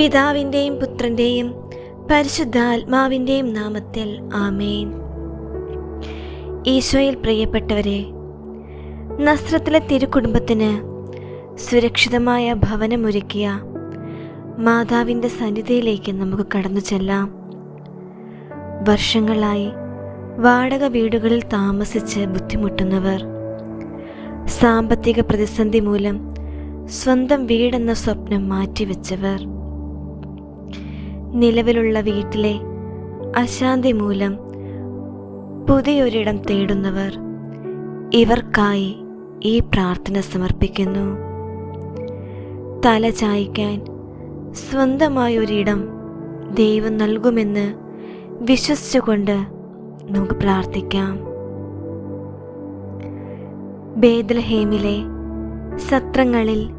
പിതാവിന്റെയും പുത്രന്റെയും പരിശുദ്ധാത്മാവിന്റെയും നാമത്തിൽ ആമേൻ. ഈശോയിൽ പ്രിയപ്പെട്ടവരെ നസ്രത്തിലെ തിരുക്കുടുംബത്തിന് സുരക്ഷിതമായ ഭവനമൊരുക്കിയ മാതാവിന്റെ സന്നിധിയിലേക്ക് നമുക്ക് കടന്നു ചെല്ലാം. വർഷങ്ങളായി വാടക വീടുകളിൽ താമസിച്ച് ബുദ്ധിമുട്ടുന്നവർ സാമ്പത്തിക പ്രതിസന്ധി മൂലം സ്വന്തം വീടെന്ന സ്വപ്നം മാറ്റിവെച്ചവർ നിലവിലുള്ള വീട്ടിലെ അശാന്തി മൂലം പുതിയൊരിടം തേടുന്നവർ ഇവർക്കായി ഈ പ്രാർത്ഥന സമർപ്പിക്കുന്നു. തല ചായ്ക്കാൻ സ്വന്തമായൊരിടം ദൈവം നൽകുമെന്ന് വിശ്വസിച്ചുകൊണ്ട് നമുക്ക് പ്രാർത്ഥിക്കാം. ബേദൽഹേമിലെ സത്രങ്ങളിൽ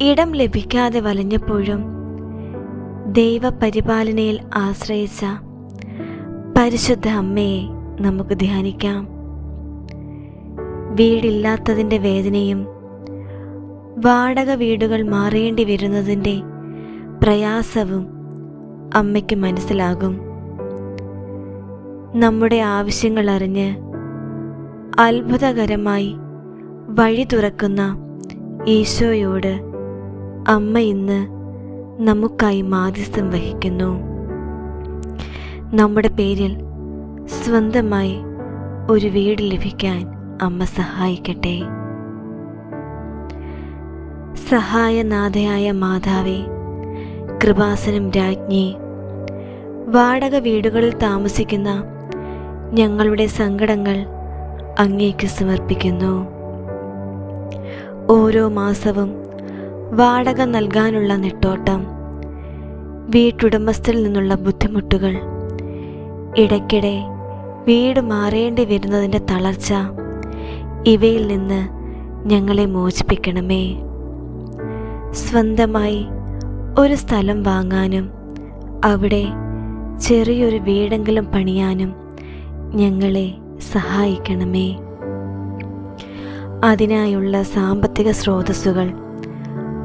ഇടം ലഭിക്കാതെ വലഞ്ഞപ്പോഴും ദൈവപരിപാലനയിൽ ആശ്രയിച്ച പരിശുദ്ധ അമ്മയെ നമുക്ക് ധ്യാനിക്കാം. വീടില്ലാത്തതിന്റെ വേദനയും വാടക വീടുകൾ മാറേണ്ടി വരുന്നതിന്റെ പ്രയാസവും അമ്മയ്ക്ക് മനസ്സിലാകും. നമ്മുടെ ആവശ്യങ്ങൾ അറിഞ്ഞ് അത്ഭുതകരമായി വഴി തുറക്കുന്ന ഈശോയോട് അമ്മ ഇന്ന് നമുക്കായി മാധ്യസ്ഥം വഹിക്കുന്നു. നമ്മുടെ പേരിൽ സ്വന്തമായി ഒരു വീട് ലഭിക്കാൻ അമ്മ സഹായിക്കട്ടെ. സഹായനാഥയായ മാതാവേ കൃപാസനം രാജ്ഞി വാടക വീടുകളിൽ താമസിക്കുന്ന ഞങ്ങളുടെ സങ്കടങ്ങൾ അങ്ങേക്ക് സമർപ്പിക്കുന്നു. ഓരോ മാസവും വാടക നൽകാനുള്ള നെട്ടോട്ടം. വീട്ടുടമസ്ഥരിൽ നിന്നുള്ള ബുദ്ധിമുട്ടുകൾ. ഇടയ്ക്കിടെ വീട് മാറേണ്ടി വരുന്നതിന്റെ തളർച്ച. ഇവയിൽ നിന്ന് ഞങ്ങളെ മോചിപ്പിക്കണമേ. സ്വന്തമായി ഒരു സ്ഥലം വാങ്ങാനും അവിടെ ചെറിയൊരു വീടെങ്കിലും പണിയാനും ഞങ്ങളെ സഹായിക്കണമേ. അതിനായുള്ള സാമ്പത്തിക സ്രോതസ്സുകൾ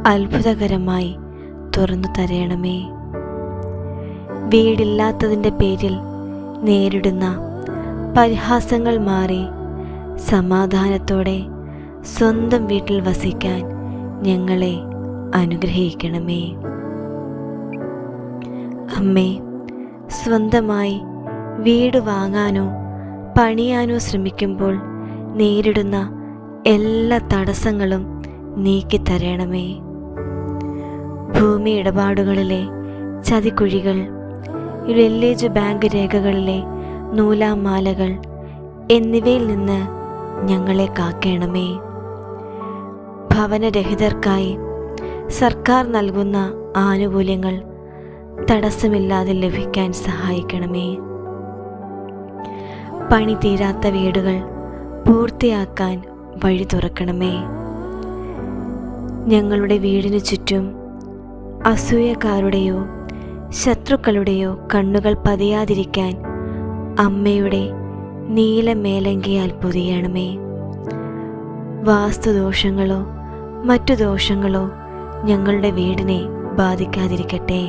അത്ഭുതകരമായി തുറന്നു തരയണമേ വീടില്ലാത്തതിന്റെ പേരിൽ നേരിടുന്ന പരിഹാസങ്ങൾ മാറി സമാധാനത്തോടെ സ്വന്തം വീട്ടിൽ വസിക്കാൻ ഞങ്ങളെ അനുഗ്രഹിക്കണമേ. അമ്മേ സ്വന്തമായി വീട് വാങ്ങാനോ പണിയാനോ ശ്രമിക്കുമ്പോൾ നേരിടുന്ന എല്ലാ തടസ്സങ്ങളും നീക്കിത്തരണമേ. ഭൂമി ഇടപാടുകളിലെ ചതിക്കുഴികൾ വില്ലേജ് ബാങ്ക് രേഖകളിലെ നൂലാമാലകൾ എന്നിവയിൽ നിന്ന് ഞങ്ങളെ കാക്കേണമേ. ഭവനരഹിതർക്കായി സർക്കാർ നൽകുന്ന ആനുകൂല്യങ്ങൾ തടസ്സമില്ലാതെ ലഭിക്കാൻ സഹായിക്കണമേ. പണി തീരാത്ത വീടുകൾ പൂർത്തിയാക്കാൻ വഴി തുറക്കണമേ. ഞങ്ങളുടെ വീടിനു ചുറ്റും അസൂയക്കാരുടെയോ ശത്രുക്കളുടെയോ കണ്ണുകൾ പതിയാതിരിക്കാൻ അമ്മയുടെ നീലമേലങ്കിയാൽ പൊതിയണമേ. വാസ്തുദോഷങ്ങളോ മറ്റു ദോഷങ്ങളോ ഞങ്ങളുടെ വീടിനെ ബാധിക്കാതിരിക്കട്ടെ.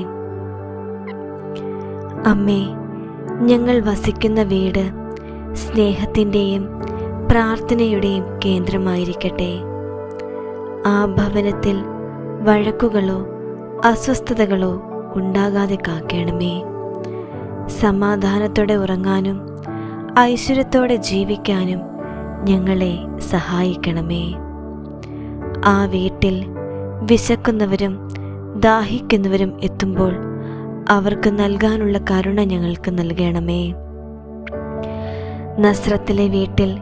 അമ്മേ ഞങ്ങൾ വസിക്കുന്ന വീട് സ്നേഹത്തിന്റെയും പ്രാർത്ഥനയുടെയും കേന്ദ്രമായിരിക്കട്ടെ. ആ ഭവനത്തിൽ വഴക്കുകളോ അസ്വസ്ഥതകളോ ഉണ്ടാകാതെ കാക്കണമേ. സമാധാനത്തോടെ ഉറങ്ങാനും ഐശ്വര്യത്തോടെ ജീവിക്കാനും ഞങ്ങളെ സഹായിക്കണമേ. ആ വീട്ടിൽ വിശക്കുന്നവരും ദാഹിക്കുന്നവരും എത്തുമ്പോൾ അവർക്ക് നൽകാനുള്ള കരുണ ഞങ്ങൾക്ക് നൽകണമേ. നസ്രത്തിലെ വീട്ടിൽ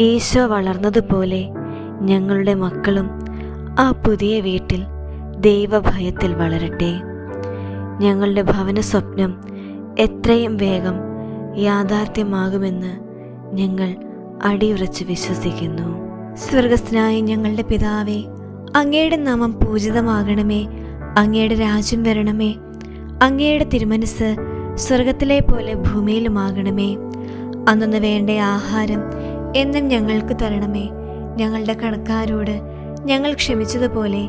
ഈശോ വളർന്നതുപോലെ ഞങ്ങളുടെ മക്കളും ആ പുതിയ വീട്ടിൽ ദൈവഭയത്തിൽ വളരട്ടെ. ഞങ്ങളുടെ ഭവന സ്വപ്നം എത്രയും വേഗം യാഥാർത്ഥ്യമാകുമെന്ന് ഞങ്ങൾ അടിയുറച്ച് വിശ്വസിക്കുന്നു. സ്വർഗസ്ഥനായ ഞങ്ങളുടെ പിതാവേ അങ്ങയുടെ നാമം പൂജിതമാകണമേ അങ്ങയുടെ രാജ്യം വരണമേ അങ്ങയുടെ തിരുമനസ് സ്വർഗത്തിലെ പോലെ ഭൂമിയിലുമാകണമേ. അന്നു വേണ്ട ആഹാരം എന്നും ഞങ്ങൾക്ക് തരണമേ. ഞങ്ങളുടെ കണക്കാരോട് ഞങ്ങൾ ക്ഷമിച്ചതുപോലെ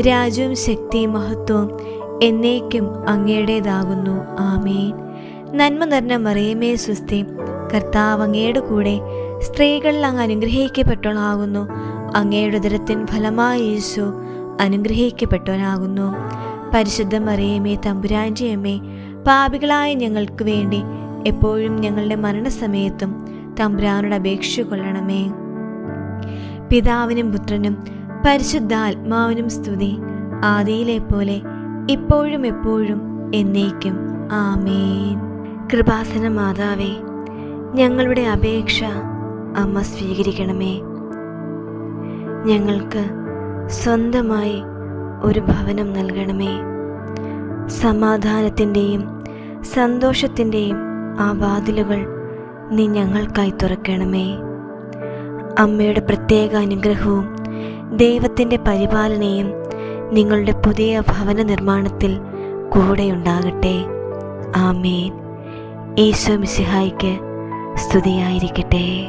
രാജ്യവും ശക്തിയും മഹത്വവും എന്നേക്കും അങ്ങയുടേതാകുന്നു. ആമേൻ. നന്മ നിറഞ്ഞ മറിയമേ സുസ്ഥി കർത്താവ് അങ്ങയുടെ കൂടെ സ്ത്രീകളിൽ അങ്ങ് അനുഗ്രഹിക്കപ്പെട്ടവളാകുന്നു അങ്ങയുടെ ഉദരത്തിൻ ഫലമായ യേശു അനുഗ്രഹിക്കപ്പെട്ടവനാകുന്നു. പരിശുദ്ധ മറിയമേ തമ്പുരാന്റെ അമ്മേ പാപികളായ ഞങ്ങൾക്ക് വേണ്ടി എപ്പോഴും ഞങ്ങളുടെ മരണസമയത്തും തമ്പുരാനോട് അപേക്ഷ കൊള്ളണമേ. പിതാവിനും പുത്രനും പരിശുദ്ധാത്മാവിനും സ്തുതി. ആദിയിലെ പോലെ ഇപ്പോഴും എപ്പോഴും എന്നേക്കും. ആമേൻ. കൃപാസന മാതാവേ ഞങ്ങളുടെ അപേക്ഷ അമ്മ സ്വീകരിക്കണമേ. ഞങ്ങൾക്ക് സ്വന്തമായി ഒരു ഭവനം നൽകണമേ. സമാധാനത്തിന്റെയും സന്തോഷത്തിന്റെയും ആ വാതിലുകൾ നീ ഞങ്ങൾക്കായി തുറക്കണമേ. അമ്മയുടെ പ്രത്യേക അനുഗ്രഹവും ദൈവത്തിന്റെ പരിപാലനയും നിങ്ങളുടെ പുതിയ ഭവന നിർമ്മാണത്തിൽ കൂടെയുണ്ടാകട്ടെ. ആമേൻ. ഈശോ മിസിഹായിക്ക് സ്തുതിയായിരിക്കട്ടെ.